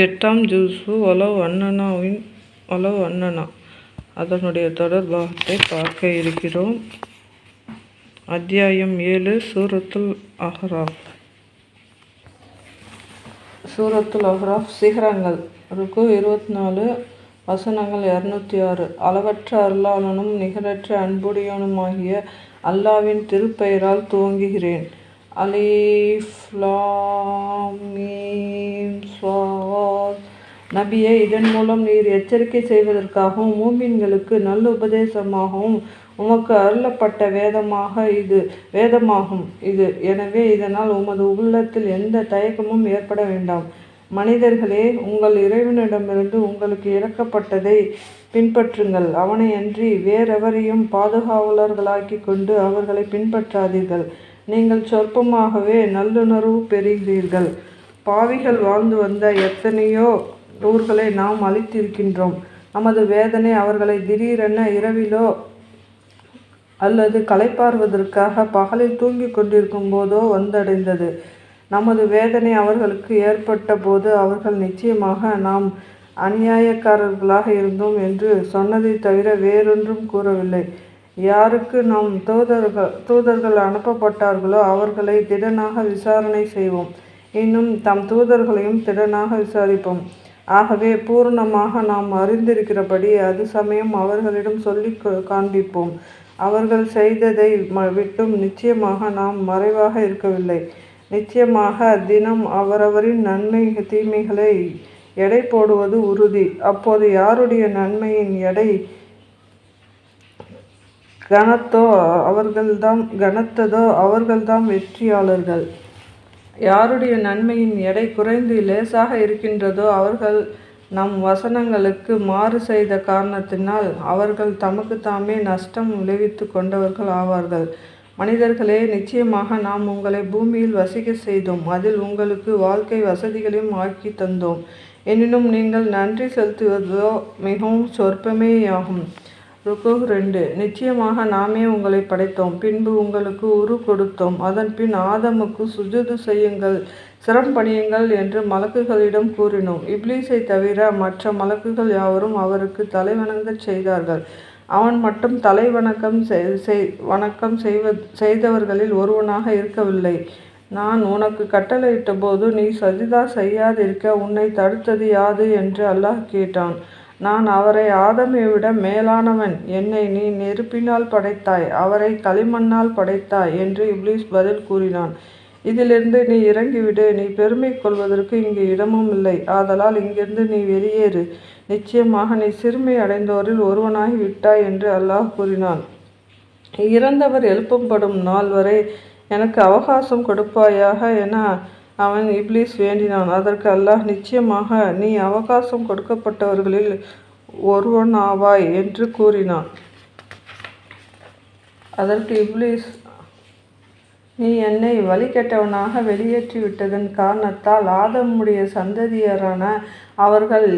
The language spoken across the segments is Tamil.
எட்டாம் ஜூஸு ஒலவ் அண்ணனாவின் ஒலவ் அண்ணனா. அதனுடைய தொடர் பாகத்தை பார்க்க இருக்கிறோம். அத்தியாயம் ஏழு சூரத்துல் அஹ்ராஃப் சூரத்துல் அஹ்ராஃப் சிகரங்கள். ருக்கு இருபத்தி நாலு வசனங்கள் இரநூத்தி ஆறு அளவற்ற அருளாளனும் நிகரற்ற அன்புடையனுமாகிய அல்லாவின் திருப்பெயரால் துவங்குகிறேன். அலீஃப் லாம் மீம் இதன் மூலம் நீர் எச்சரிக்கை செய்வதற்காகவும் மூமின்களுக்கு நல்லுபதேசமாகவும் உமக்கு அருளப்பட்ட வேதமாக இது வேதமாகும் இது. எனவே இதனால் உமது உள்ளத்தில் எந்த தயக்கமும் ஏற்பட வேண்டாம். மனிதர்களே உங்கள் இறைவனிடமிருந்து உங்களுக்கு இறக்கப்பட்டதை பின்பற்றுங்கள். அவனையன்றி வேறெவரையும் பாதுகாவலர்களாக்கிக் கொண்டு அவர்களை பின்பற்றாதீர்கள். நீங்கள் சொற்பமாகவே நல்லுணர்வு பெறுகிறீர்கள். பாவிகள் வாழ்ந்து வந்த எத்தனையோ ஊர்களை நாம் அழித்திருக்கின்றோம். நமது வேதனை அவர்களை திடீரென இரவிலோ அல்லது களைப்பார்வதற்காக பகலில் தூங்கிக் கொண்டிருக்கும் போதோ வந்தடைந்தது. நமது வேதனை அவர்களுக்கு ஏற்பட்ட போது அவர்கள் நிச்சயமாக நாம் அநியாயக்காரர்களாக இருந்தோம் என்று சொன்னதை தவிர வேறொன்றும் கூறவில்லை. யாருக்கு நம் தூதர்கள் தூதர்கள் அனுப்பப்பட்டார்களோ அவர்களை திடனாக விசாரணை செய்வோம். இன்னும் தம் தூதர்களையும் திடனாக விசாரிப்போம். ஆகவே பூர்ணமாக நாம் அறிந்திருக்கிறபடி அது சமயம் அவர்களிடம் சொல்லி காண்பிப்போம். அவர்கள் செய்ததை விட்டும் நிச்சயமாக நாம் மறைவாக இருக்கவில்லை. நிச்சயமாக தினம் அவரவரின் நன்மை தீமைகளை எடை போடுவது உறுதி. அப்போது யாருடைய நன்மையின் எடை கனத்தோ அவர்கள்தாம் கனத்ததோ அவர்கள்தாம் வெற்றியாளர்கள். யாருடைய நன்மையின் எடை குறைந்து லேசாக இருக்கின்றதோ அவர்கள் நம் வசனங்களுக்கு மாறு செய்த காரணத்தினால் அவர்கள் தமக்கு தாமே நஷ்டம் விளைவித்து கொண்டவர்கள் ஆவார்கள். மனிதர்களே நிச்சயமாக நாம் உங்களை பூமியில் வசிக்க செய்தோம். அதில் உங்களுக்கு வாழ்க்கை வசதிகளையும் ஆக்கி தந்தோம். எனினும் நீங்கள் நன்றி செலுத்துவதோ மிகவும் சொற்பமேயாகும். ருக்கு ரெண்டு. நிச்சயமாக நாமே உங்களை படைத்தோம். பின்பு உங்களுக்கு உரு கொடுத்தோம். அதன் பின் ஆதமுக்கு சுஜுது செய்யுங்கள். சிரம் பணியுங்கள் என்று மலக்குகளிடம் கூறினோம். இப்லீஸை தவிர மற்ற மலக்குகள் யாவரும் அவருக்கு தலைவணங்கச் செய்தார்கள். அவன் மட்டும் தலை வணக்கம் செய் வணக்கம் செய்வ செய்தவர்களில் ஒருவனாக இருக்கவில்லை. நான் உனக்கு கட்டளையிட்ட போது நீ சஜிதா செய்யாதிருக்க உன்னை தடுத்தது யாது? என்று அல்லாஹ் கேட்டான். நான் அவரை ஆதமை விட மேலானவன். என்னை நீ நெருப்பினால் படைத்தாய் அவரை களிமண்ணால் படைத்தாய் என்று இப்ளீஸ் பதில் கூறினான். இதிலிருந்து நீ இறங்கிவிடு நீ பெருமை கொள்வதற்கு இங்கு இடமும் இல்லை. ஆதலால் இங்கிருந்து நீ வெளியேறு. நிச்சயமாக நீ சிறுமை அடைந்தோரில் ஒருவனாகி விட்டாய் என்று அல்லாஹ் கூறினான். இறந்தவர் எழுப்பப்படும் நாள் வரை எனக்கு அவகாசம் கொடுப்பாயாக என அவன் இப்லீஸ் வேண்டினான். அதற்கு அல்லாஹ் நிச்சயமாக நீ அவகாசம் கொடுக்கப்பட்டவர்களில் ஒருவன் ஆவாய் என்று கூறினான். அதற்கு இப்லீஸ் நீ என்னை வழிகெட்டவனாக வெளியேற்றிவிட்டதன் காரணத்தால் ஆதமுடைய சந்ததியரான அவர்கள்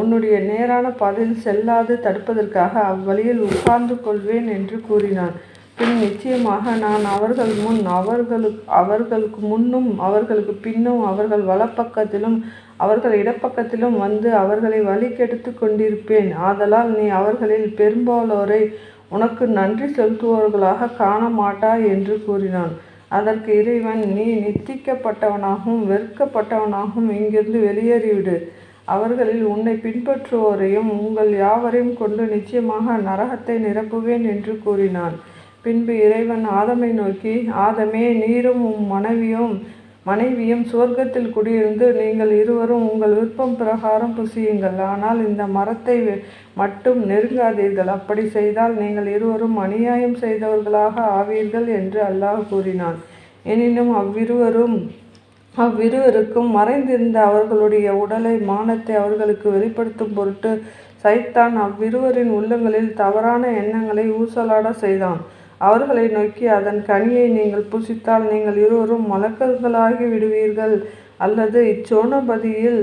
உன்னுடைய நேரான பாதையில் செல்லாது தடுப்பதற்காக அவ்வழியில் உட்கார்ந்து கொள்வேன் என்று கூறினான். பின் நிச்சயமாக நான் அவர்கள் முன் அவர்களுக்கு அவர்களுக்கு முன்னும் அவர்களுக்கு பின்னும் அவர்கள் வலப்பக்கத்திலும் அவர்கள் இடப்பக்கத்திலும் வந்து அவர்களை வழி கெடுத்து கொண்டிருப்பேன். ஆதலால் நீ அவர்களில் பெரும்பாலோரை உனக்கு நன்றி செலுத்துபவர்களாக காண மாட்டாய் என்று கூறினான். அதற்கு இறைவன் நீ நித்திக்கப்பட்டவனாகவும் வெறுக்கப்பட்டவனாகவும் இங்கிருந்து வெளியேறிவிடு. அவர்களில் உன்னை பின்பற்றுவோரையும் உங்கள் யாவரையும் கொண்டு நிச்சயமாக நரகத்தை நிரப்புவேன் என்று கூறினான். பின்பு இறைவன் ஆதமை நோக்கி ஆதமே நீரும் உம் மனைவியும் மனைவியும் சுவர்க்கத்தில் குடியிருந்து நீங்கள் இருவரும் உங்கள் விருப்பம் பிரகாரம் புசியுங்கள். ஆனால் இந்த மரத்தை மட்டும் நெருங்காதீர்கள். அப்படி செய்தால் நீங்கள் இருவரும் அநியாயம் செய்தவர்களாக ஆவீர்கள் என்று அல்லாஹ் கூறினான். எனினும் அவ்விருவரும் அவ்விருவருக்கும் மறைந்திருந்த அவர்களுடைய உடலை மானத்தை அவர்களுக்கு வெளிப்படுத்தும் பொருட்டு சைத்தான் அவ்விருவரின் உள்ளங்களில் தவறான எண்ணங்களை ஊசலாட செய்தான். அவர்களை நோக்கி அதன் கனியை நீங்கள் புசித்தால் நீங்கள் இருவரும் மலக்கல்களாகி விடுவீர்கள். அல்லது இச்சோனபதியில்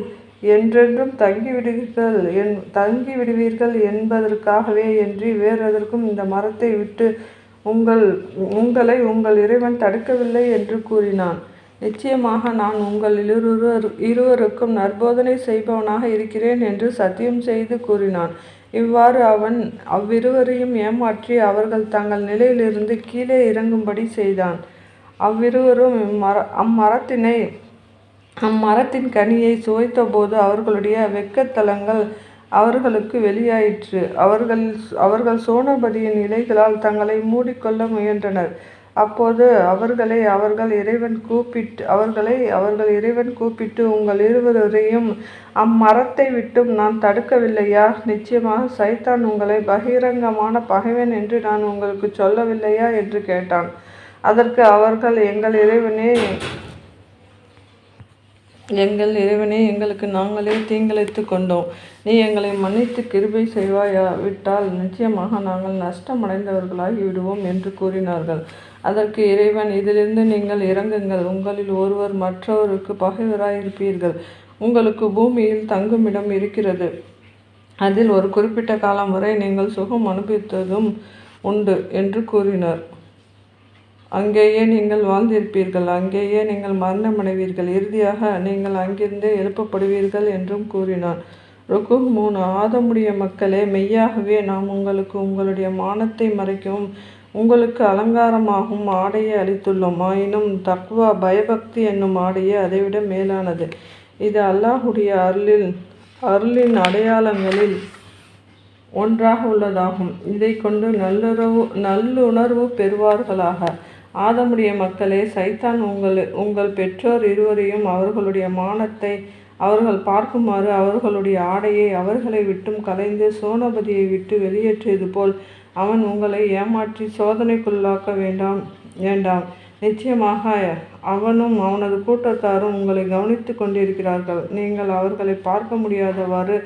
என்றென்றும் தங்கிவிடுவீர்கள் என் தங்கி விடுவீர்கள் என்பதற்காகவே என்று வேறெதற்கும் இந்த மரத்தை விட்டு உங்கள் உங்களை உங்கள் இறைவன் தடுக்கவில்லை என்று கூறினான். நிச்சயமாக நான் உங்கள் இருவர் இருவருக்கும் நற்போதனை செய்பவனாக இருக்கிறேன் என்று சத்தியம் செய்து கூறினான். இவ்வாறு அவன் அவ்விருவரையும் ஏமாற்றி அவர்கள் தங்கள் நிலையிலிருந்து கீழே இறங்கும்படி செய்தான். அவ்விருவரும் இம்மர அம்மரத்தினை அம்மரத்தின் கனியை சுவைத்தபோது அவர்களுடைய வெட்கத்தலங்கள் அவர்களுக்கு வெளியாயிற்று. அவர்கள் அவர்கள் சோனபதியின் இலைகளால் தங்களை மூடிக்கொள்ள முயன்றனர். அப்போது அவர்களை அவர்கள் இறைவன் கூப்பிட்டு அவர்களை அவர்கள் இறைவன் கூப்பிட்டு உங்கள் இருவரையும் அம்மரத்தை விட்டும் நான் தடுக்கவில்லையா? நிச்சயமாக சைத்தான் உங்களை பகிரங்கமான பகைவன் என்று நான் உங்களுக்கு சொல்லவில்லையா? என்று கேட்டான். அதற்கு அவர்கள் எங்கள் இறைவனே எங்கள் இறைவனே எங்களுக்கு நாங்களே தீங்கிழைத்து கொண்டோம். நீ எங்களை மன்னித்து கிருபை செய்வாயா விட்டால் நிச்சயமாக நாங்கள் நஷ்டமடைந்தவர்களாகி விடுவோம் என்று கூறினார்கள். அதற்கு இறைவன் இதிலிருந்து நீங்கள் இறங்குங்கள். உங்களில் ஒருவர் மற்றவருக்கு பகைவராயிருப்பீர்கள். உங்களுக்கு பூமியில் தங்குமிடம் இருக்கிறது. அதில் ஒரு குறிப்பிட்ட காலம் வரை நீங்கள் சுகம் அனுபவித்ததும் உண்டு என்று கூறினார். அங்கேயே நீங்கள் வாழ்ந்திருப்பீர்கள். அங்கேயே நீங்கள் மரணமடைவீர்கள். இறுதியாக நீங்கள் அங்கிருந்தே எழுப்பப்படுவீர்கள் என்றும் கூறினான் ருக்கு மூணு ஆதமுடைய மக்களே மெய்யாகவே நாம் உங்களுக்கு உங்களுடைய மானத்தை மறைக்கவும் உங்களுக்கு அலங்காரமாகும் ஆடையை அளித்துள்ளோம். ஆயினும் தக்வா பயபக்தி என்னும் ஆடையே அதைவிட மேலானது. இது அல்லாஹுடைய அருளில் அருளின் அடையாளங்களில் ஒன்றாக உள்ளதாகும். இதை கொண்டு நல்லுறவு நல்லுணர்வு பெறுவார்களாக. ஆதமுடைய மக்களே சைத்தான் உங்கள் உங்கள் பெற்றோர் இருவரையும் அவர்களுடைய மானத்தை அவர்கள் பார்க்குமாறு அவர்களுடைய ஆடையை அவர்களை விட்டும் கலைந்து சோனபதியை விட்டு வெளியேற்றியது போல் அவன் உங்களை ஏமாற்றி சோதனைக்குள்ளாக்க வேண்டாம் வேண்டாம். நிச்சயமாக அவனும் அவனது கூட்டத்தாரும் உங்களை கவனித்து கொண்டிருக்கிறார்கள். நீங்கள் அவர்களை பார்க்க முடியாதவாறு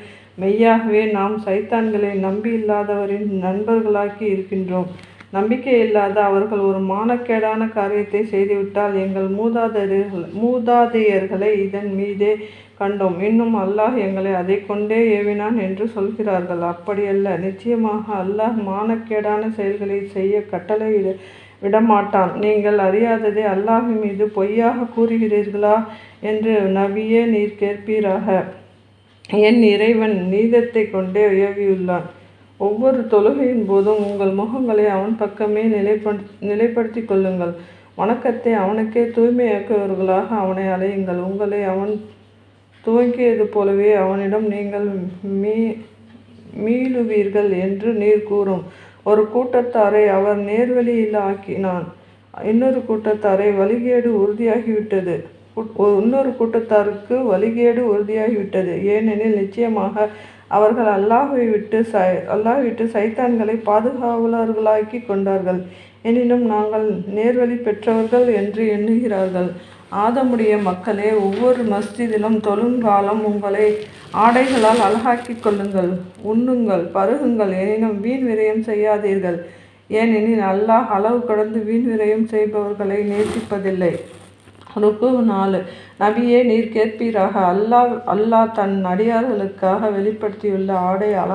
மெய்யாகவே நாம் சைத்தான்களை நம்பியில்லாதவரின் நண்பர்களாக்கி இருக்கின்றோம். நம்பிக்கை இல்லாத அவர்கள் ஒரு மானக்கேடான காரியத்தை செய்துவிட்டால் எங்கள் மூதாதையர்கள் மூதாதையர்களை இதன் மீதே கண்டோம். இன்னும் அல்லாஹ் எங்களை அதை கொண்டே ஏவினான் என்று சொல்கிறார்கள். அப்படியல்ல. நிச்சயமாக அல்லாஹ் மானக்கேடான செயல்களை செய்ய கட்டளை விடமாட்டான். நீங்கள் அறியாததை அல்லாஹ் மீது பொய்யாக கூறுகிறீர்களா என்று நபியே நீர் கேட்பீராக. என் இறைவன் நீதத்தை கொண்டே உயவியுள்ளான் ஒவ்வொரு தொழுகையின் போதும் உங்கள் முகங்களை அவன் பக்கமே நிலைப்படு நிலைப்படுத்தி கொள்ளுங்கள். வணக்கத்தை அவனுக்கே தூய்மையாக்குவர்களாக அவனை அலையுங்கள் உங்களை அவன் துவங்கியது போலவே அவனிடம் நீங்கள் மீ மீளுவீர்கள் என்று நீர் கூறும். ஒரு கூட்டத்தாரை அவர் நேர்வழியில் ஆக்கினான். இன்னொரு கூட்டத்தாரை வழிகேடு உறுதியாகிவிட்டது. இன்னொரு கூட்டத்தாருக்கு வழிகேடு உறுதியாகிவிட்டது. ஏனெனில் நிச்சயமாக அவர்கள் அல்லாஹை விட்டு சை அல்லாஹ் விட்டு சைத்தான்களை பாதுகாவலர்களாக்கி கொண்டார்கள். எனினும் நாங்கள் நேர்வழி பெற்றவர்கள் என்று எண்ணுகிறார்கள். ஆதமுடைய மக்களே ஒவ்வொரு மஸ்ஜிதிலும் தொழுங்காலம் உங்களை ஆடைகளால் அழகாக்கிக் கொள்ளுங்கள். உண்ணுங்கள் பருகுங்கள் எனினும் வீண் விரயம் செய்யாதீர்கள். ஏனெனில் அல்லாஹ் அளவு கடந்து வீண் விரயம் செய்பவர்களை நேசிப்பதில்லை. ருக்கு நாலு நபியே நீர் கேட்பீராக. அல்லாஹ் அல்லாஹ் தன் அடியார்களுக்காக வெளிப்படுத்தியுள்ள ஆடை அழ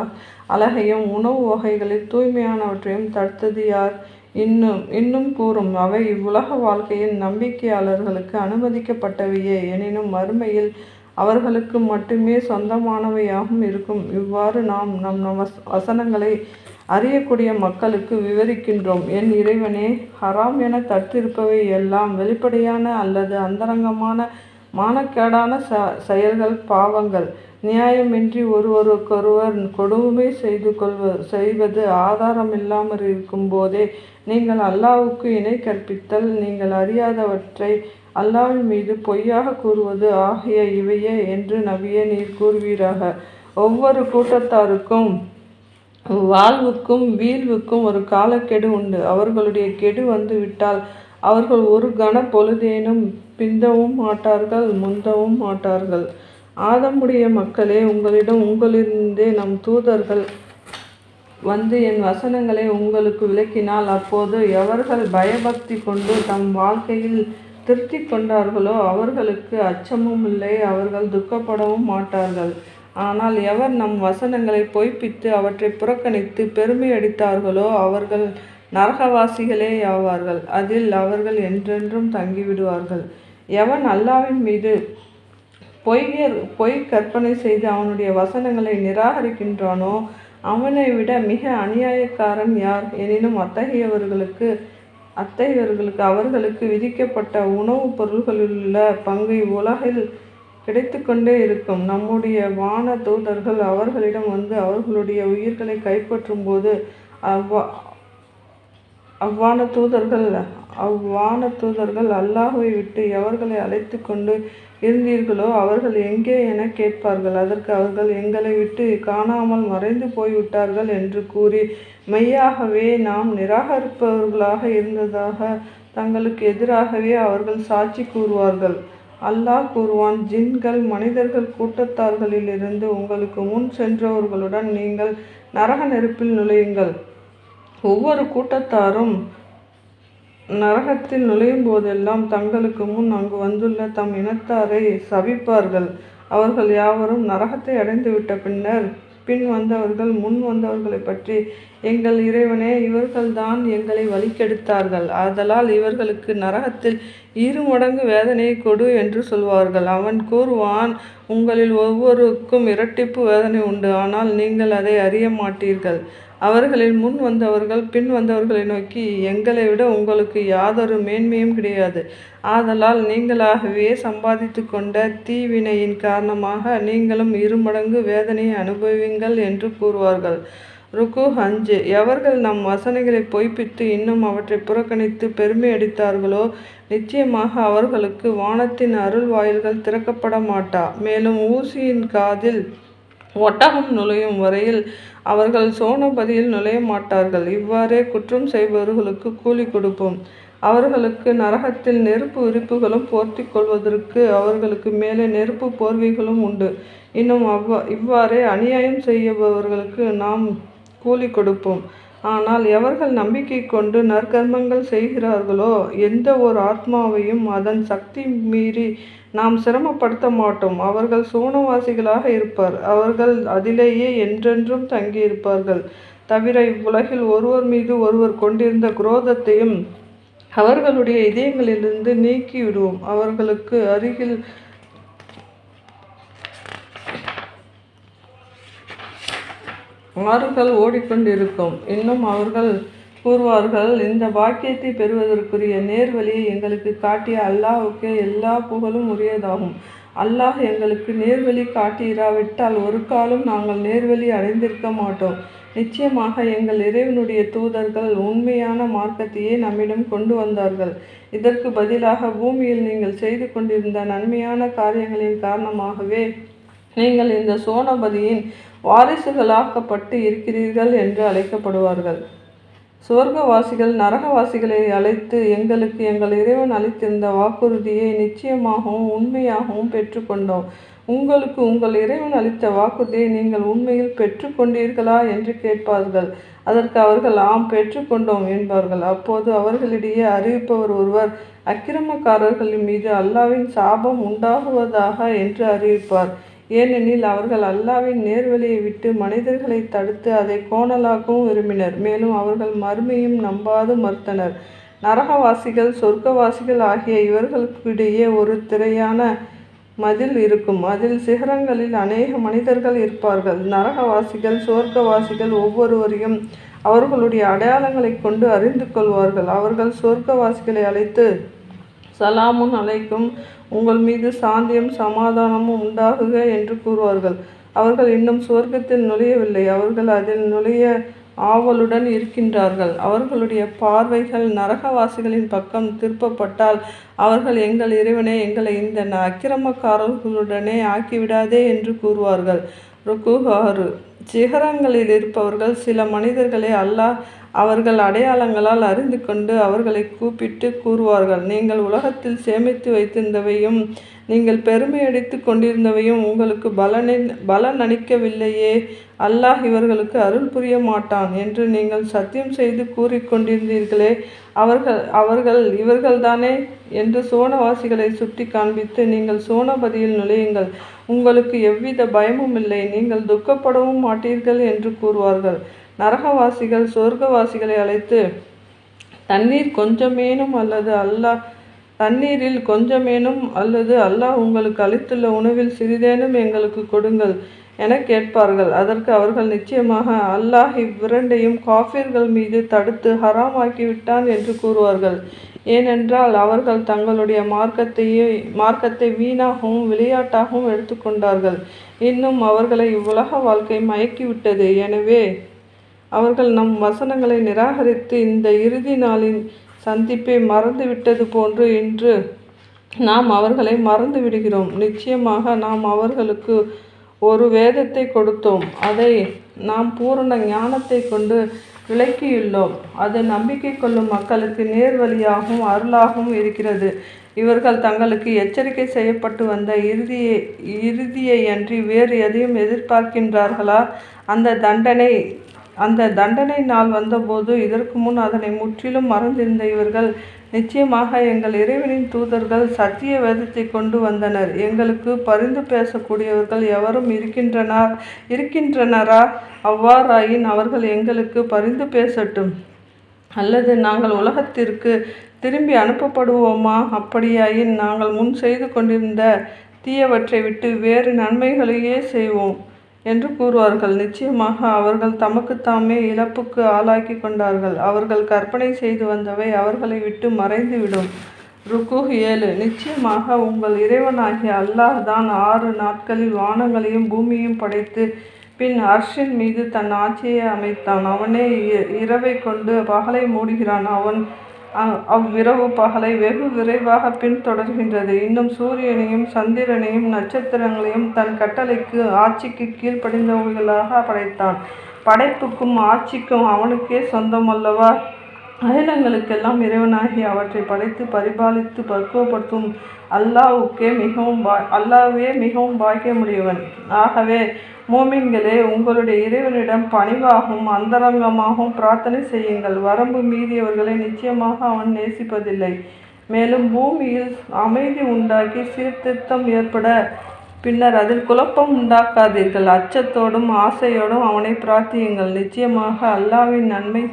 அழகையும் உணவு வகைகளில் தூய்மையானவற்றையும் தடுத்தது யார்? இன்னும் இன்னும் கூறும் அவை இவ்வுலக வாழ்க்கையின் நம்பிக்கையாளர்களுக்கு அனுமதிக்கப்பட்டவையே. எனினும் மறுமையில் அவர்களுக்கு மட்டுமே சொந்தமானவையாகவும் இருக்கும். இவ்வாறு நாம் நம் வசனங்களை அறியக்கூடிய மக்களுக்கு விவரிக்கின்றோம். என் இறைவனே ஹராம் என தட்டிருப்பவை எல்லாம் வெளிப்படையான அல்லது அந்தரங்கமான மானக்கேடான ச செயல்கள் பாவங்கள். நியாயமின்றி ஒருவருக்கொருவர் கொடுமை செய்து கொள்வ செய்வது ஆதாரம் இல்லாமல் இருக்கும்போதே நீங்கள் அல்லாவுக்கு இணை கற்பித்தல் நீங்கள் அறியாதவற்றை அல்லாவின் மீது பொய்யாக கூறுவது ஆகிய இவையே என்று நபியே நீர் கூறுவீராக. ஒவ்வொரு கூட்டத்தாருக்கும் வாழ்வுக்கும் வீழ்வுக்கும் ஒரு காலக்கெடு உண்டு. அவர்களுடைய கெடு வந்து விட்டால் அவர்கள் ஒரு கன பொழுதேனும் பிந்தவும் மாட்டார்கள் முந்தவும் மாட்டார்கள். ஆதமுடைய மக்களே உங்களிடம் உங்களிருந்தே நம் தூதர்கள் வந்து என் வசனங்களை உங்களுக்கு விளக்கினால் அப்போது எவர்கள் பயபக்தி கொண்டு தம் வாழ்க்கையில் திருப்தி கொண்டார்களோ அவர்களுக்கு அச்சமும் இல்லை அவர்கள் துக்கப்படவும் மாட்டார்கள். ஆனால் எவர் நம் வசனங்களை பொய்ப்பித்து அவற்றை புறக்கணித்து பெருமை அடித்தார்களோ அவர்கள் நரகவாசிகளே ஆவார்கள். அதில் அவர்கள் என்றென்றும் தங்கிவிடுவார்கள். எவன் அல்லாவின் மீது பொய்யர் பொய் கற்பனை செய்து அவனுடைய வசனங்களை நிராகரிக்கின்றானோ அவனை விட மிக அநியாயக்காரன் யார்? எனினும் அத்தகையவர்களுக்கு அத்தகையவர்களுக்கு அவர்களுக்கு விதிக்கப்பட்ட உணவுப் பொருள்களிலுள்ள பங்கை உலகில் கிடைத்து கொண்டே இருக்கும். நம்முடைய வான தூதர்கள் அவர்களிடம் வந்து அவர்களுடைய உயிர்களை கைப்பற்றும் போது அவ்வா அவ்வான தூதர்கள் அவ்வான தூதர்கள் அல்லாஹுவை விட்டு எவர்களை அழைத்து கொண்டு இருந்தீர்களோ அவர்கள் எங்கே என கேட்பார்கள். அதற்கு அவர்கள் எங்களை விட்டு காணாமல் மறைந்து போய்விட்டார்கள் என்று கூறி மெய்யாகவே நாம் நிராகரிப்பவர்களாக இருந்ததாக தங்களுக்கு எதிராகவே அவர்கள் சாட்சி கூறுவார்கள். அல்லாஹ் கூறுவான் ஜின்கள் மனிதர்கள் கூட்டத்தார்களிலிருந்து உங்களுக்கு முன் சென்றவர்களுடன் நீங்கள் நரக நெருப்பில் நுழையுங்கள். ஒவ்வொரு கூட்டத்தாரும் நரகத்தில் நுழையும் போதெல்லாம் தங்களுக்கு முன் அங்கு வந்துள்ள தம் இனத்தாரை சபிப்பார்கள். அவர்கள் யாவரும் நரகத்தை அடைந்துவிட்ட பின்னர் பின் வந்தவர்கள் முன் வந்தவர்களை பற்றி எங்கள் இறைவனே இவர்கள்தான் எங்களை வழிக்கெடுத்தார்கள் ஆதலால் இவர்களுக்கு நரகத்தில் இரு மடங்கு வேதனையை கொடு என்று சொல்வார்கள். அவன் கூறுவான் உங்களில் ஒவ்வொருக்கும் இரட்டிப்பு வேதனை உண்டு ஆனால் நீங்கள் அதை அறிய மாட்டீர்கள். அவர்களில் முன் வந்தவர்கள் பின் வந்தவர்களை நோக்கி எங்களை விட உங்களுக்கு யாதொரு மேன்மையும் கிடையாது. ஆதலால் நீங்களாகவே சம்பாதித்து கொண்ட தீவினையின் காரணமாக நீங்களும் இருமடங்கு வேதனையை அனுபவிங்கள் என்று கூறுவார்கள். ருக்கு அஞ்சு எவர்கள் நம் வசனைகளை பொய்ப்பித்து இன்னும் அவற்றை புறக்கணித்து பெருமை அடித்தார்களோ நிச்சயமாக அவர்களுக்கு வானத்தின் அருள் வாயில்கள் திறக்கப்பட மாட்டா மேலும் ஊசியின் காதில் ஒட்டகம் நுழையும் வரையில் அவர்கள் சோனபதியில் நுழைய மாட்டார்கள். இவ்வாறே குற்றம் செய்பவர்களுக்கு கூலி கொடுப்போம். அவர்களுக்கு நரகத்தில் நெருப்பு விரிப்புகளும் போர்த்தி கொள்வதற்கு அவர்களுக்கு மேலே நெருப்பு போர்வைகளும் உண்டு. இன்னும் அவ்வா இவ்வாறே அநியாயம் செய்யபவர்களுக்கு நாம் கூலி கொடுப்போம். ஆனால் எவர்கள் நம்பிக்கை கொண்டு நற்கர்மங்கள் செய்கிறார்களோ எந்த ஒரு ஆத்மாவையும் அதன் சக்தி மீறி நாம் சிரமப்படுத்த மாட்டோம். அவர்கள் சூனவாசிகளாக இருப்பார். அவர்கள் அதிலேயே என்றென்றும் தங்கியிருப்பார்கள். தவிர இவ்வுலகில் ஒருவர் மீது ஒருவர் கொண்டிருந்த குரோதத்தையும் அவர்களுடைய இதயங்களிலிருந்து நீக்கிவிடுவோம். அவர்களுக்கு அருகில் ஆறுகள் ஓடிக்கொண்டிருக்கும். இன்னும் அவர்கள் கூறுவார்கள் இந்த பாக்கியத்தை பெறுவதற்குரிய நேர்வழியை எங்களுக்கு காட்டிய அல்லாஹுக்கே எல்லா புகழும் உரியதாகும். அல்லாஹ் எங்களுக்கு நேர்வழி காட்டியிராவிட்டால் ஒரு காலம் நாங்கள் நேர்வழி அடைந்திருக்க மாட்டோம். நிச்சயமாக எங்கள் இறைவனுடைய தூதர்கள் உண்மையான மார்க்கத்தையே நம்மிடம் கொண்டு வந்தார்கள். இதற்கு பதிலாக பூமியில் நீங்கள் செய்து கொண்டிருந்த நன்மையான காரியங்களின் காரணமாகவே நீங்கள் இந்த சோனபதியின் வாரிசுகளாக்கப்பட்டு இருக்கிறீர்கள் என்று அழைக்கப்படுவார்கள். சுவர்க்கவாசிகள் நரகவாசிகளை அழைத்து எங்களுக்கு எங்கள் இறைவன் அளித்திருந்த வாக்குறுதியை நிச்சயமாகவும் உண்மையாகவும் பெற்றுக்கொண்டோம். உங்களுக்கு உங்கள் இறைவன் அளித்த வாக்குறுதியை நீங்கள் உண்மையில் பெற்றுக்கொண்டீர்களா என்று கேட்பார்கள். அதற்கு அவர்கள் ஆம் பெற்றுக்கொண்டோம் என்பார்கள். அப்போது அவர்களிடையே அறிவிப்பவர் ஒருவர் அக்கிரமக்காரர்களின் மீது அல்லாவின் சாபம் உண்டாகுவதாக என்று அறிவிப்பார். ஏனெனில் அவர்கள் அல்லாவின் நேர்வழியை விட்டு மனிதர்களை தடுத்து அதை கோணலாக்கவும் விரும்பினர். மேலும் அவர்கள் மறுமையும் நம்பாது மறுத்தனர். நரகவாசிகள் சொர்க்கவாசிகள் ஆகிய இவர்களுக்கிடையே ஒரு திரையான மதில் இருக்கும். அதில் சிகரங்களில் அநேக மனிதர்கள் இருப்பார்கள். நரகவாசிகள் சொர்க்கவாசிகள் ஒவ்வொருவரையும் அவர்களுடைய அடையாளங்களை கொண்டு அறிந்து கொள்வார்கள். அவர்கள் சொர்க்கவாசிகளை அழைத்து சலாமுன் அலைக்கும். உங்கள் மீது சாந்தியும் சமாதானமும் உண்டாகுக என்று கூறுவார்கள். அவர்கள் இன்னும் சுவர்க்கத்தில் நுழையவில்லை. அவர்கள் அதில் நுழைய ஆவலுடன் இருக்கின்றார்கள். அவர்களுடைய பார்வைகள் நரகவாசிகளின் பக்கம் திருப்பப்பட்டால் அவர்கள் எங்கள் இறைவனே எங்களை இந்த அக்கிரமக்காரர்களுடனே ஆக்கிவிடாதே என்று கூறுவார்கள். ருக்குஹாரு சிகரங்களில் இருப்பவர்கள் சில மனிதர்களே அல்லாஹ் அவர்கள் அடையாளங்களால் அறிந்து கொண்டு அவர்களை கூப்பிட்டு கூறுவார்கள். நீங்கள் உலகத்தில் சேமித்து வைத்திருந்தவையும் நீங்கள் பெருமையடித்து கொண்டிருந்தவையும் உங்களுக்கு பலனை பலன் அளிக்கவில்லையே. அல்லாஹ் இவர்களுக்கு அருள் புரிய மாட்டான் என்று நீங்கள் சத்தியம் செய்து கூறிக்கொண்டிருந்தீர்களே அவர்கள் அவர்கள் இவர்கள்தானே என்று சோனவாசிகளை சுட்டி காண்பித்து நீங்கள் சோனபதியில் நுழையுங்கள். உங்களுக்கு எவ்வித பயமும் இல்லை. நீங்கள் துக்கப்படவும் மாட்டீர்கள் என்று கூறுவார்கள். நரகவாசிகள் சொர்க்கவாசிகளை அழைத்து தண்ணீர் கொஞ்சமேனும் அல்லது அல்லாஹ் தண்ணீரில் கொஞ்சமேனும் அல்லது அல்லாஹ் உங்களுக்கு அளித்துள்ள உணவில் சிறிதேனும் எங்களுக்கு கொடுங்கள் என கேட்பார்கள். அதற்கு அவர்கள் நிச்சயமாக அல்லாஹ் இவ்விரண்டையும் காஃபிர்கள் மீது தடுத்து ஹராமாக்கிவிட்டான் என்று கூறுவார்கள். ஏனென்றால் அவர்கள் தங்களுடைய மார்க்கத்தையே மார்க்கத்தை வீணாகவும் விளையாட்டாகவும் எடுத்துக்கொண்டார்கள். இன்னும் அவர்களை இவ்வுலக வாழ்க்கை மயக்கிவிட்டது. எனவே அவர்கள் நம் வசனங்களை நிராகரித்து இந்த இறுதி நாளின் சந்திப்பை மறந்துவிட்டது போன்று இன்று நாம் அவர்களை மறந்து விடுகிறோம். நிச்சயமாக நாம் அவர்களுக்கு ஒரு வேதத்தை கொடுத்தோம். அதை நாம் பூரண ஞானத்தை கொண்டு விளக்கியுள்ளோம். அது நம்பிக்கை கொள்ளும் மக்களுக்கு நேர்வழியாகவும் அருளாகவும் இருக்கிறது. இவர்கள் தங்களுக்கு எச்சரிக்கை செய்யப்பட்டு வந்த இறுதியை இறுதியை அன்றி வேறு எதையும் எதிர்பார்க்கின்றார்களா? அந்த தண்டனை அந்த தண்டனை நாள் வந்தபோது இதற்கு முன் அதனை முற்றிலும் மறந்திருந்த இவர்கள் நிச்சயமாக எங்கள் இறைவனின் தூதர்கள் சத்திய வேதத்தை கொண்டு வந்தனர். எங்களுக்கு பரிந்து பேசக்கூடியவர்கள் எவரும் இருக்கின்றனர் இருக்கின்றனரா? அவ்வாறாயின் அவர்கள் எங்களுக்கு பரிந்து பேசட்டும். அல்லது நாங்கள் உலகத்திற்கு திரும்பி அனுப்பப்படுவோமா? அப்படியாயின் நாங்கள் முன் செய்து கொண்டிருந்த தீயவற்றை விட்டு வேறு நன்மைகளையே செய்வோம். என்று கூறுவார்கள். நிச்சயமாக அவர்கள் தமக்குத்தாமே இழப்புக்கு ஆளாக்கி கொண்டார்கள். அவர்கள் கற்பனை செய்து வந்தவை அவர்களை விட்டு மறைந்துவிடும். ருக்கு ஏழு. நிச்சயமாக உங்கள் இறைவனாகிய அல்லாஹ் தான் ஆறு நாட்களில் வானங்களையும் பூமியையும் படைத்து பின் அர்ஷின் மீது தன் ஆட்சியை அமைத்தான். அவனே இரவை கொண்டு பகலை மூடுகிறான். அவன் அவ்விரவு பகலை வெகு விரைவாக பின்தொடர்கின்றது. இன்னும் சூரியனையும் சந்திரனையும் நட்சத்திரங்களையும் தன் கட்டளைக்கு ஆட்சிக்கு கீழ்ப்படிந்தவர்களாக படைத்தான். படைப்புக்கும் ஆட்சிக்கும் அவனுக்கே சொந்தமல்லவா? அகிலங்களுக்கெல்லாம் இறைவனாகி அவற்றை படைத்து பரிபாலித்து பக்குவப்படுத்தும் அல்லாவுக்கே மிகவும் பா அல்லாவே மிகவும் பாக்கியமுடையவன். ஆகவே மோமின்களே உங்களுடைய இறைவனிடம் பணிவாகவும் அந்தரங்கமாகவும் பிரார்த்தனை செய்யுங்கள். வரம்பு மீறியவர்களை நிச்சயமாக அவன் நேசிப்பதில்லை. மேலும் பூமியில் அமைதி உண்டாக்கி சீர்திருத்தம் ஏற்பட பின்னர் அதில் குழப்பம் உண்டாக்காதீர்கள். அச்சத்தோடும் ஆசையோடும் அவனை பிரார்த்தியுங்கள். நிச்சயமாக அல்லாவின் நன்மை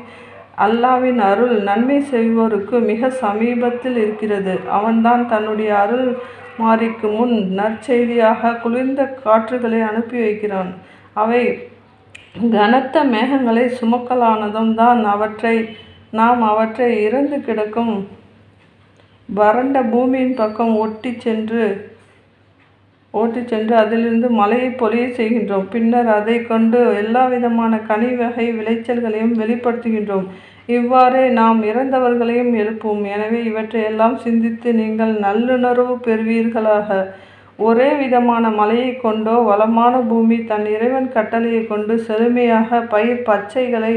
அல்லாவின் அருள் நன்மை செய்வோருக்கு மிக சமீபத்தில் இருக்கிறது. அவன்தான் தன்னுடைய அருள் மாறிக்கு முன் நற்செய்தியாக குளிர்ந்த காற்றுகளை அனுப்பி வைக்கிறான். அவை கனத்த மேகங்களை சுமக்கலானதும் தான் அவற்றை நாம் அவற்றை இறந்து கிடக்கும் வறண்ட பூமியின் பக்கம் ஒட்டி சென்று ஓட்டி சென்று அதிலிருந்து மலையை பொழிய செய்கின்றோம். பின்னர் அதை கொண்டு எல்லா விதமான கனி வகை விளைச்சல்களையும் வெளிப்படுத்துகின்றோம். இவ்வாறே நாம் இறந்தவர்களையும் எழுப்புவோம். எனவே இவற்றையெல்லாம் சிந்தித்து நீங்கள் நல்லுணர்வு பெறுவீர்களாக. ஒரே விதமான மலையை கொண்டோ வளமான பூமி தன் இறைவன் கட்டளையை கொண்டு செழுமையாக பயிர் பச்சைகளை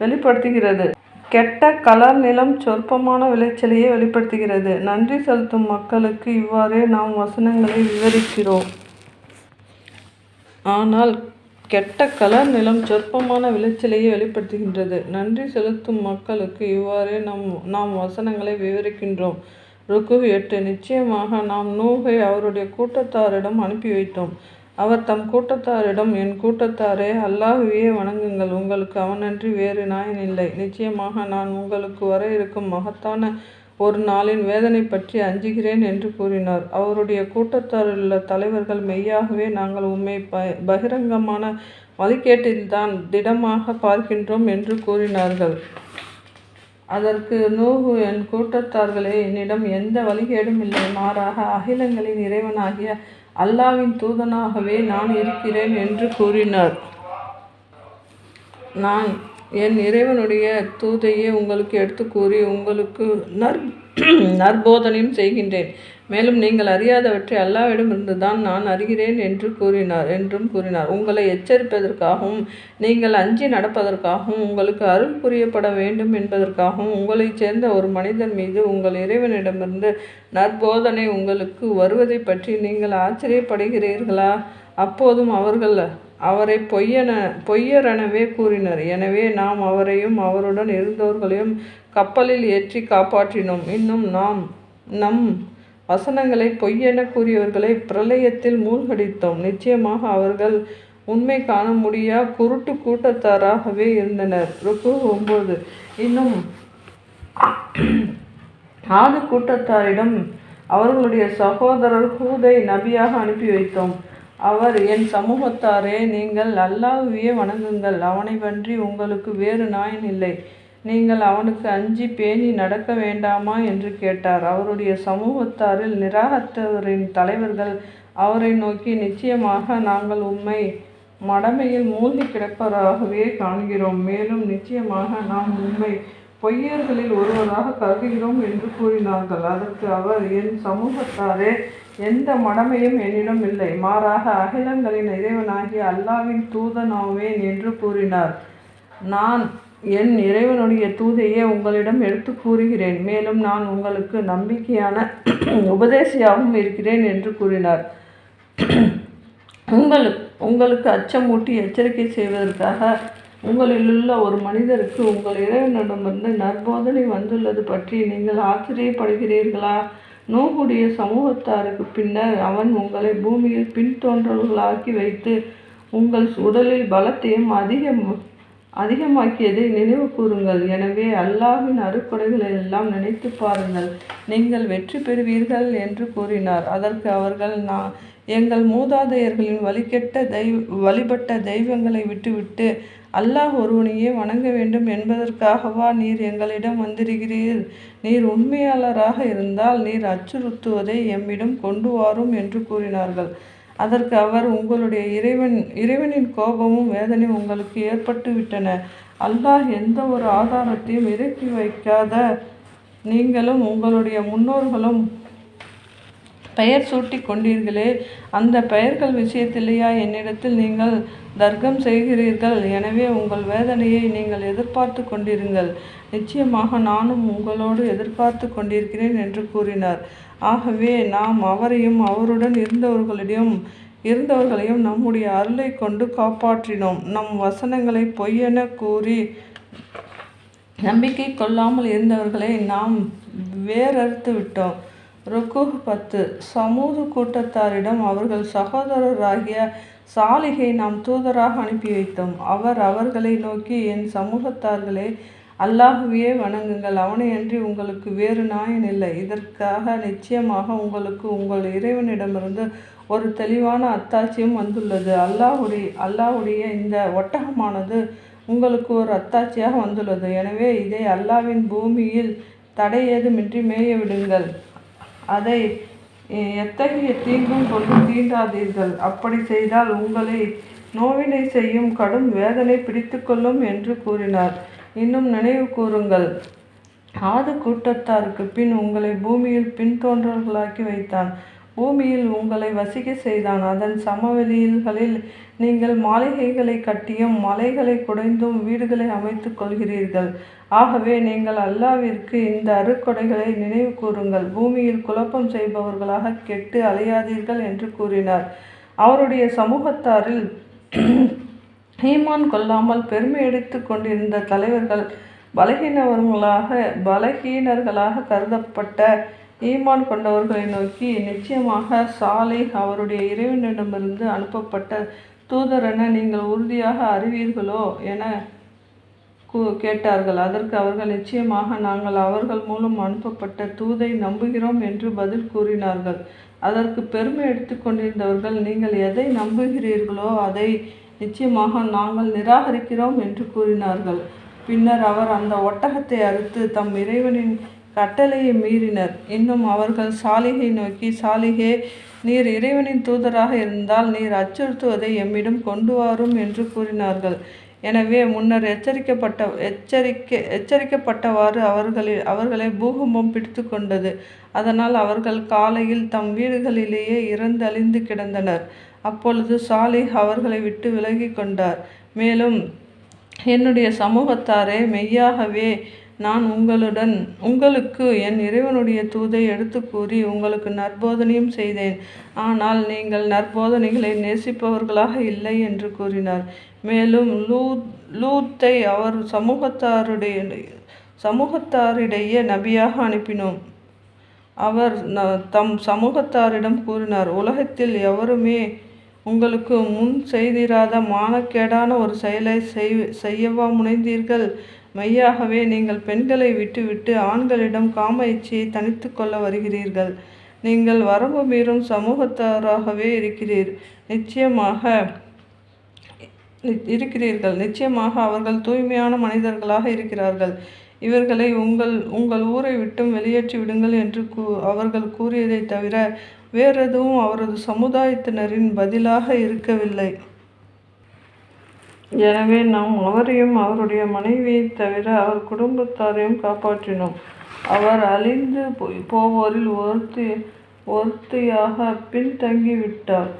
வெளிப்படுத்துகிறது. கெட்ட கலர் நிலம் சொற்பமான விளைச்சலையே வெளிப்படுத்துகிறது. நன்றி செலுத்தும் மக்களுக்கு இவ்வாறே நாம் வசனங்களை விவரிக்கிறோம். ஆனால் கெட்ட கலர் நிலம் சொற்பமான விளைச்சலையே வெளிப்படுத்துகின்றது. நன்றி செலுத்தும் மக்களுக்கு இவ்வாறே நம் நாம் வசனங்களை விவரிக்கின்றோம். ருக்கு எட்டு. நிச்சயமாக நாம் நூகை அவருடைய கூட்டத்தாரிடம் அனுப்பி வைத்தோம். அவர் தம் கூட்டத்தாரிடம் என் கூட்டத்தாரே அல்லாஹுவையே வணங்குங்கள். உங்களுக்கு அவனன்றி வேறு நாயன் இல்லை. நிச்சயமாக நான் உங்களுக்கு வர இருக்கும் மகத்தான ஒரு நாளின் வேதனை பற்றி அஞ்சுகிறேன் என்று கூறினார். அவருடைய கூட்டத்தாரிலுள்ள தலைவர்கள் மெய்யாகவே நாங்கள் உண்மை ப பகிரங்கமான வழிகேட்டில்தான் திடமாக பார்க்கின்றோம் என்று கூறினார்கள். அதற்கு நூகு என் கூட்டத்தார்களே என்னிடம் எந்த வழிகேடும் இல்லை. மாறாக அகிலங்களின் இறைவனாகிய அல்லாவின் தூதனாகவே நான் இருக்கிறேன் என்று கூறினார். நான் என் இறைவனுடைய தூதையே உங்களுக்கு எடுத்து கூறி உங்களுக்கு நற் நற்போதனையும் செய்கின்றேன். மேலும் நீங்கள் அறியாதவற்றை அல்லாவிடமிருந்து தான் நான் அறிகிறேன் என்று கூறினார் என்றும் கூறினார். உங்களை எச்சரிப்பதற்காகவும் நீங்கள் அஞ்சி நடப்பதற்காகவும் உங்களுக்கு அருள் புரியப்பட வேண்டும் என்பதற்காகவும் உங்களைச் சேர்ந்த ஒரு மனிதன் மீது உங்கள் இறைவனிடமிருந்து நற்போதனை உங்களுக்கு வருவதை பற்றி நீங்கள் ஆச்சரியப்படுகிறீர்களா? அப்போதும் அவர்கள் அவரை பொய்யென பொய்யரெனவே கூறினர். எனவே நாம் அவரையும் அவருடன் இருந்தவர்களையும் கப்பலில் ஏற்றி காப்பாற்றினோம். இன்னும் நாம் நம் வசனங்களை பொய்யென கூறியவர்களை பிரளயத்தில் மூழ்கடித்தோம். நிச்சயமாக அவர்கள் உண்மை காண முடியா குருட்டு கூட்டத்தாராகவே இருந்தனர். ருக்கு ஒம்பது. இன்னும் ஆது கூட்டத்தாரிடம் அவர்களுடைய சகோதரர் ஹூதை நபியாக அனுப்பி வைத்தோம். அவர் என் சமூகத்தாரே நீங்கள் அல்லாஹுவையே வணங்குங்கள். அவனை பற்றி உங்களுக்கு வேறு நாயன் இல்லை. நீங்கள் அவனுக்கு அஞ்சி பேணி நடக்க வேண்டாமா என்று கேட்டார். அவருடைய சமூகத்தாரில் நிராகத்தவரின் தலைவர்கள் அவரை நோக்கி நிச்சயமாக நாங்கள் உண்மை மடமையில் மூழ்கி கிடப்பதாகவே காண்கிறோம். மேலும் நிச்சயமாக நாம் உண்மை பொய்யர்களில் ஒருவராக கருதுகிறோம் என்று கூறினார்கள். அதற்கு அவர் என் சமூகத்தாரே எந்த மடமையும் என்னிடம் இல்லை. மாறாக அகிலங்களின் இறைவனாகிய அல்லாவின் தூதனாவேன் என்று கூறினார். நான் என் இறைவனுடைய தூதையே உங்களிடம் எடுத்து கூறுகிறேன். மேலும் நான் உங்களுக்கு நம்பிக்கையான உபதேசியாகவும் இருக்கிறேன் என்று கூறினார். உங்களுக்கு உங்களுக்கு அச்சமூட்டி எச்சரிக்கை செய்வதற்காக உங்களிலுள்ள ஒரு மனிதருக்கு உங்கள் இறைவனிடமிருந்து நற்போதனை வந்துள்ளது பற்றி நீங்கள் ஆச்சரியப்படுகிறீர்களா? நோகுடைய சமூகத்தாருக்கு பின்னர் அவன் உங்களை பூமியில் பின்தோன்றல்களாக்கி வைத்து உங்கள் உடலில் பலத்தையும் அதிகம் அதிகமாக்கியதை நினைவு கூறுங்கள். எனவே அல்லாஹ்வின் அருக்கொடைகளை எல்லாம் நினைத்து பாருங்கள். நீங்கள் வெற்றி பெறுவீர்கள் என்று கூறினார். அதற்கு அவர்கள் நான் எங்கள் மூதாதையர்களின் வழிகெட்ட தெய்வ வழிபட்ட தெய்வங்களை விட்டுவிட்டு அல்லாஹ் ஒருவனையே வணங்க வேண்டும் என்பதற்காகவா நீர் எங்களிடம் வந்திருக்கிறீர்? நீர் உண்மையாளராக இருந்தால் நீர் அச்சுறுத்துவதை எம்மிடம் கொண்டு வாரும் என்று கூறினார்கள். அதற்கு அவர் உங்களுடைய இறைவன் இறைவனின் கோபமும் வேதனையும் உங்களுக்கு ஏற்பட்டு விட்டன. அல்லாஹ் எந்த ஒரு ஆதாரத்தையும் இறக்கி வைக்காத நீங்களும் உங்களுடைய முன்னோர்களும் பெயர் சூட்டி கொண்டீர்களே. அந்த பெயர்கள் விஷயத்திலேயா என்னிடத்தில் நீங்கள் தர்க்கம் செய்கிறீர்கள். எனவே உங்கள் வேதனையை நீங்கள் எதிர்பார்த்து கொண்டிருங்கள். நிச்சயமாக நானும் உங்களோடு எதிர்பார்த்து கொண்டிருக்கிறேன் என்று கூறினார். ஆகவே நாம் அவரையும் அவருடன் இருந்தவர்களிடம் இருந்தவர்களையும் நம்முடைய அருளை கொண்டு காப்பாற்றினோம். நம் வசனங்களை பொய்யென கூறி நம்பிக்கை கொள்ளாமல் இருந்தவர்களை நாம் வேறறுத்து விட்டோம் ருக்கு பத்து சமூக கூட்டத்தாரிடம் அவர்கள் சகோதரராகிய சாலிகை நாம் தூதராக அனுப்பி வைத்தோம். அவர் அவர்களை நோக்கி என் சமூகத்தார்களே அல்லாஹுவையே வணங்குங்கள். அவனையன்றி உங்களுக்கு வேறு நாயன் இல்லை. இதற்காக நிச்சயமாக உங்களுக்கு உங்கள் இறைவனிடமிருந்து ஒரு தெளிவான அத்தாட்சியும் வந்துள்ளது. அல்லாஹுடைய அல்லாஹுடைய இந்த ஒட்டகமானது உங்களுக்கு ஒரு அத்தாட்சியாக வந்துள்ளது. எனவே இதை அல்லாவின் பூமியில் தடை ஏதுமின்றி மேய விடுங்கள் அதை எத்தகைய தீங்கும் கொண்டு தீண்டாதீர்கள். அப்படி செய்தால் உங்களை நோவினை செய்யும் கடும் வேதனை பிடித்துக்கொள்ளும் என்று கூறினார். இன்னும் நினைவு கூறுங்கள். ஆது கூட்டத்தாருக்கு பின் உங்களை பூமியில் பின்தோன்றல்களாக்கி வைத்தான். பூமியில் உங்களை வசிக்க செய்தான். அதன் சமவெளிகளில் நீங்கள் மாளிகைகளை கட்டியும் மலைகளை குடைந்தும் வீடுகளை அமைத்து கொள்கிறீர்கள். ஆகவே நீங்கள் அல்லாவிற்கு இந்த அருக்கொடைகளை நினைவு கூறுங்கள். பூமியில் குழப்பம் செய்பவர்களாக கெட்டு அலையாதீர்கள் என்று கூறினார். அவருடைய சமூகத்தாரில் ஈமான் கொள்ளாமல் பெருமை எடுத்து கொண்டிருந்த தலைவர்கள் பலகீனவர்களாக பலகீனர்களாக கருதப்பட்ட ஈமான் கொண்டவர்களை நோக்கி நிச்சயமாக சாலை அவருடைய இறைவனிடமிருந்து அனுப்பப்பட்ட தூதரென நீங்கள் உறுதியாக அறிவீர்களோ என கேட்டார்கள். அதற்கு அவர்கள் நிச்சயமாக நாங்கள் அவர்கள் மூலம் அனுப்பப்பட்ட தூதை நம்புகிறோம் என்று பதில் கூறினார்கள். அதற்கு பெருமை எடுத்துக்கொண்டிருந்தவர்கள் நீங்கள் எதை நம்புகிறீர்களோ அதை நிச்சயமாக நாங்கள் நிராகரிக்கிறோம் என்று கூறினார்கள். பின்னர் அவர் அந்த ஒட்டகத்தை அறுத்து தம் இறைவனின் கட்டளையை மீறினர். இன்னும் அவர்கள் சாலிகை நோக்கி சாலிகே நீர் இறைவனின் தூதராக இருந்தால் நீர் அச்சுறுத்துவதை எம்மிடம் கொண்டு வாரும் என்று கூறினார்கள். எனவே முன்னர் எச்சரிக்கப்பட்ட எச்சரிக்கை எச்சரிக்கப்பட்டவாறு அவர்களில் அவர்களை பூகம்பம் பிடித்து கொண்டது. அதனால் அவர்கள் காலையில் தம் வீடுகளிலேயே இறந்தழிந்து கிடந்தனர். அப்பொழுது சாலிஹ் அவர்களை விட்டு விலகி கொண்டார். மேலும் என்னுடைய சமூகத்தாரே மெய்யாகவே நான் உங்களுடன் உங்களுக்கு என் இறைவனுடைய தூதை எடுத்து கூறி உங்களுக்கு நற்போதனையும் செய்தேன். ஆனால் நீங்கள் நற்போதனைகளை நேசிப்பவர்களாக இல்லை என்று கூறினார். மேலும் லூ லூத்தை அவர் சமூகத்தாருடைய சமூகத்தாரிடையே நபியாக அனுப்பினோம். அவர் தம் சமூகத்தாரிடம் கூறினார் உலகத்தில் எவருமே உங்களுக்கு முன் செய்திராத மானக்கேடான ஒரு செயலை செய் செய்யவா முனைந்தீர்கள்? மெய்யாகவே நீங்கள் பெண்களை விட்டுவிட்டு ஆண்களிடம் காம இச்சையை தனித்து கொள்ள வருகிறீர்கள். நீங்கள் வரம்பு மீறும் சமூகத்தாராகவே இருக்கிறீர். நிச்சயமாக இருக்கிறீர்கள். நிச்சயமாக அவர்கள் தூய்மையான மனிதர்களாக இருக்கிறார்கள். இவர்களை உங்கள் உங்கள் ஊரை விட்டும் வெளியேற்றி விடுங்கள் என்று கூ அவர்கள் கூறியதை தவிர வேறெதுவும் அவரது சமுதாயத்தினரின் பதிலாக இருக்கவில்லை. எனவே நாம் அவரையும் அவருடைய மனைவியை தவிர அவர் குடும்பத்தாரையும் காப்பாற்றினோம். அவர் அழிந்து போவோரில் ஒருத்தி ஒருத்தியாக பின்தங்கிவிட்டார்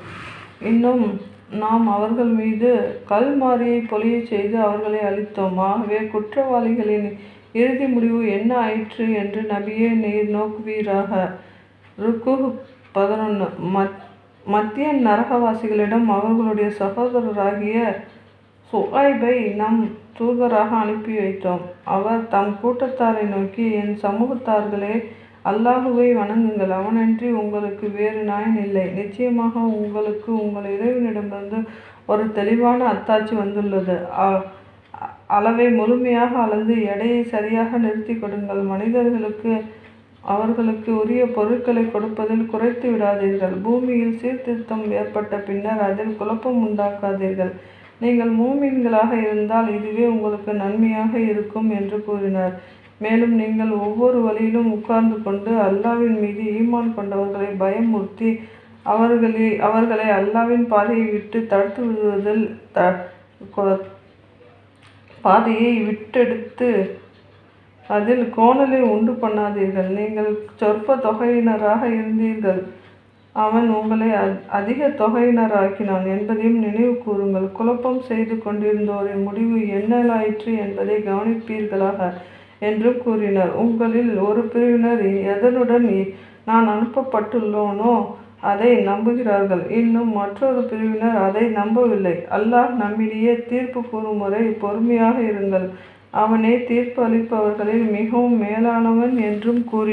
இன்னும் நாம் அவர்கள் மீது கல் மாறியை பொழிய செய்து அவர்களை அழித்தோம். ஆகவே குற்றவாளிகளின் இறுதி முடிவு என்ன ஆயிற்று என்று நபியே நீர் நோக்குவீராக. ருக்கு பதினொன்று மத் மத்திய நரகவாசிகளிடம் அவர்களுடைய சகோதரராகிய சுஹைபை நம் தூதராக அனுப்பி வைத்தோம். அவர் தம் கூட்டத்தாரை நோக்கி என் சமூகத்தார்களே அல்லாஹுவை வணங்குங்கள். அவனன்றி உங்களுக்கு வேறு நாயன் இல்லை. நிச்சயமாக உங்களுக்கு உங்கள் இறைவனிடமிருந்து ஒரு தெளிவான அத்தாட்சி வந்துள்ளது. அளவை முழுமையாக அளந்து எடையை சரியாக நிறுத்தி கொடுங்கள். மனிதர்களுக்கு அவர்களுக்கு உரிய பொருட்களை கொடுப்பதில் குறைத்து விடாதீர்கள். பூமியில் சீர்திருத்தம் ஏற்பட்ட பின்னர் அதில் குழப்பம் உண்டாக்காதீர்கள். நீங்கள் மூமின்களாக இருந்தால் இதுவே உங்களுக்கு நன்மையாக இருக்கும் என்று கூறினார். மேலும் நீங்கள் ஒவ்வொரு வழியிலும் உட்கார்ந்து கொண்டு அல்லாவின் மீது ஈமான் கொண்டவர்களை பயமுறுத்தி அவர்களை அவர்களை அல்லாவின் பாதையை விட்டு தடுத்து விடுவதில் த பாதையை விட்டெடுத்து அதில் கோணலை உண்டு பண்ணாதீர்கள். நீங்கள் சொற்ப தொகையினராக இருந்தீர்கள். அவன் உங்களை அதிக தொகையினராக்கினான் என்பதையும் நினைவு கூறுங்கள். குழப்பம் செய்து கொண்டிருந்தோரின் முடிவு என்னலாயிற்று என்பதை கவனிப்பீர்களாக என்றும் கூறினார். உங்களில் ஒரு பிரிவினர் எதனுடன் நான் அனுப்பப்பட்டுள்ளோனோ அதை நம்புகிறார்கள். இன்னும் மற்றொரு பிரிவினர் அதை நம்பவில்லை. அல்லாஹ் நம்மிடையே தீர்ப்பு கூறும் வரை பொறுமையாக இருங்கள். அவனே தீர்ப்பு அளிப்பவர்களில் மிகவும் மேலானவன் என்றும் கூறி